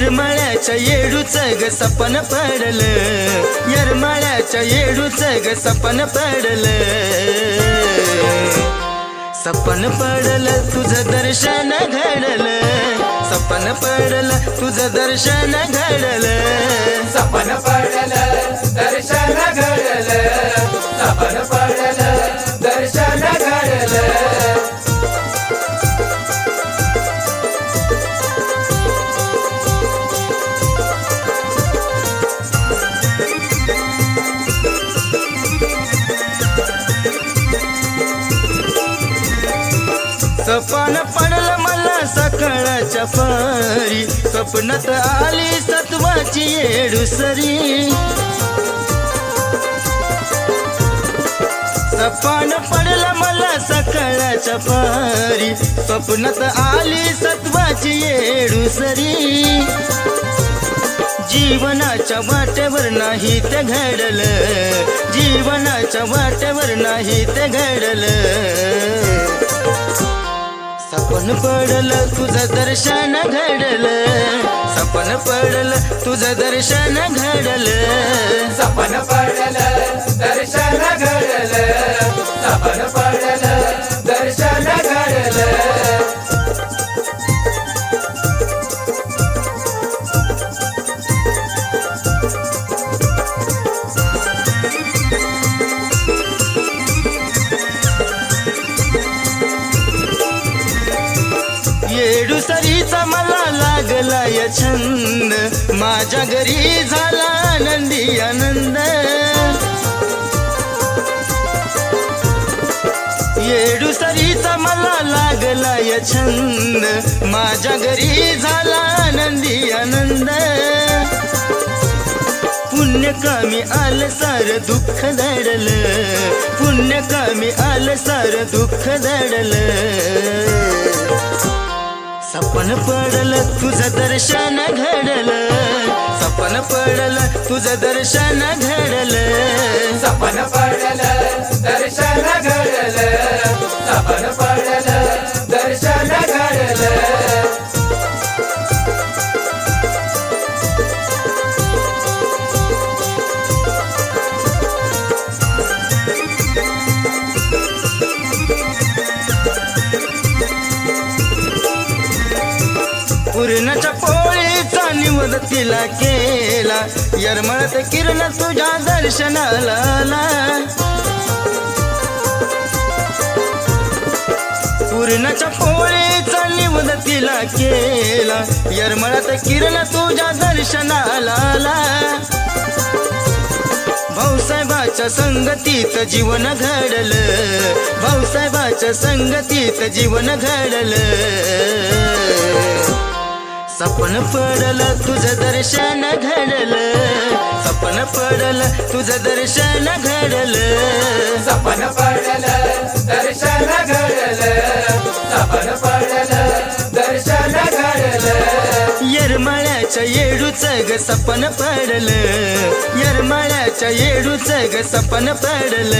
येरमाळ्याच्या येडूच ग सपन पडल. येरमाळ्याच्या येडूच ग सपन पडल. सपन पडल तुझं दर्शन घडल. सपन पडल तुझं दर्शन घडल. सपन पडल दर्शन घडल. सपन पडल दर्शन घडल. सपन पडल मला सकाळच्या पारी. स्वप्नात आली सत्वाची येडुसरी सपन पडल मला सकाळच्या पारी. स्वप्नात आली सत्वाची येडुसरी जीवनाच्या वाटेवर नाही ते घडलं. जीवनाच्या वाटेवर नाही ते घडलं. सपन पडल तुझं दर्शन घडलं. सपन पडल तुझं दर्शन घडल. सपन पडल दर्शन छंद. माझ्या घरी झाला आनंदी आनंद. येडू सरीचा मला लागला या छंद. माझ्या घरी झाला आनंदी आनंद. पुण्य कामी आलं सार दुःख दडलं. पुण्य कामी आलं सार दुःख दडलं. सपन पडल तुझं दर्शन घडल. सपन पडल तुझं दर्शन घडल. सपन पडल दर्शन घडल. सपन पडल पूर्णाच्या पोळीचा निवद तिला केला. यरमळत किरण तुझ्या दर्शनाला आला. पूर्णाच्या पोळीचा निवद तिला केला. यरमळत किरण तुझ्या दर्शनाला भाऊसाहेबाच्या संगतीत जीवन घडल. भाऊसाहेबाच्या संगतीत जीवन घडलं. सपन पडल तुझं दर्शन घडल. सपन पडल तुझं दर्शन घडल. सपन पडल दर्शन घडल. सपन पडल दर्शन घडल. येरमाळ्याच्या येडूच ग सपन पडल. येरमाळ्याच्या येडूच ग सपन पडल.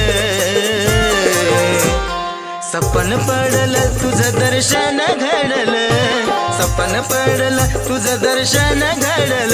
सपन पडल तुझं दर्शन घडलं. स्वप्न पडलं तुझं दर्शन घडलं.